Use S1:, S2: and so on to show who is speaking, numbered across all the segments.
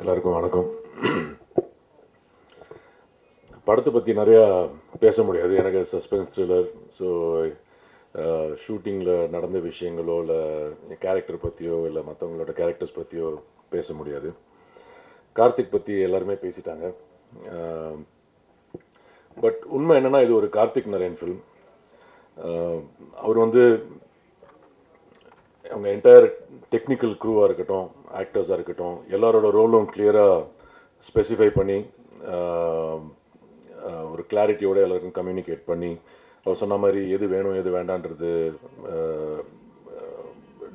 S1: எல்லாருக்கும் வணக்கம். படத்தை பற்றி நிறையா பேச முடியாது. எனக்கு சஸ்பென்ஸ் த்ரில்லர் ஸோ ஷூட்டிங்கில் நடந்த விஷயங்களோ இல்லை கேரக்டர் பற்றியோ இல்லை மற்றவங்களோட கேரக்டர்ஸ் பற்றியோ பேச முடியாது. கார்த்திக் பற்றி எல்லாருமே பேசிட்டாங்க. பட் உண்மை என்னென்னா இது ஒரு கார்த்திக் நரேன் ஃபில்ம் அவர் வந்து அவங்க என்டையர் டெக்னிக்கல் க்ரூவாக இருக்கட்டும் ஆக்டர்ஸாக இருக்கட்டும் எல்லாரோட ரோலும் கிளியராக ஸ்பெசிஃபை பண்ணி ஒரு கிளாரிட்டியோடு எல்லாருக்கும் கம்யூனிகேட் பண்ணி அவர் சொன்ன மாதிரி எது வேணும் எது வேண்டான்றது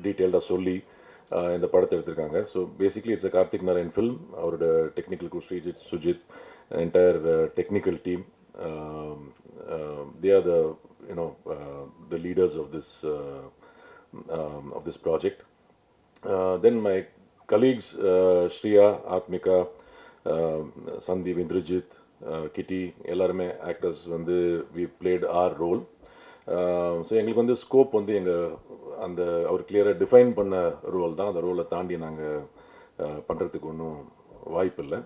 S1: டீட்டெயில்டாக சொல்லி இந்த படத்தை எடுத்திருக்காங்க. So basically it's a Karthik Narayan film அவரோட technical crew Sreejith Sujith entire technical team they are the you know the leaders of this of this project then my colleagues, uh, Shriya, Atmika, uh, Sandeep, Indrajit, uh, எல்லாருமே actors வந்து we played our role so எங்களுக்கு வந்து scope வந்து எங்கள் அந்த அவர் கிளியராக define பண்ண role தான். அந்த ரோலை தாண்டி நாங்கள் uh, பண்ணுறதுக்கு ஒன்றும் வாய்ப்பு இல்லை.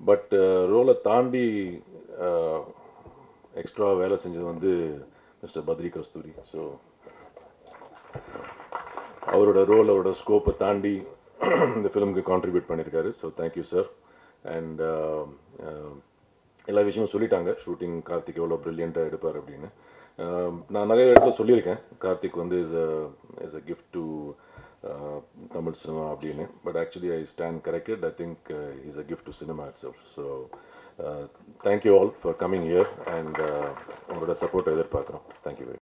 S1: பட் ரோலை தாண்டி uh, எக்ஸ்ட்ரா வேலை செஞ்சது வந்து மிஸ்டர் பத்ரி கஸ்தூரி. ஸோ அவரோட ரோல் அவரோட ஸ்கோப்பை தாண்டி இந்த ஃபிலிமுக்கு கான்ட்ரிபியூட் பண்ணியிருக்காரு so thank you sir and எல்லா விஷயமும் சொல்லிட்டாங்க. ஷூட்டிங் கார்த்திக் எவ்வளோ ப்ரில்லியண்ட்டாக எடுப்பார் அப்படின்னு. நான் நிறைய இடத்துல சொல்லியிருக்கேன். கார்த்திக் வந்து is a is a gift to Tamil cinema அப்படின்னு. But actually I stand corrected I think is a gift to cinema itself so thank you all for coming here and உங்களோட சப்போர்ட்டை எதிர்பார்க்குறோம். Thank you very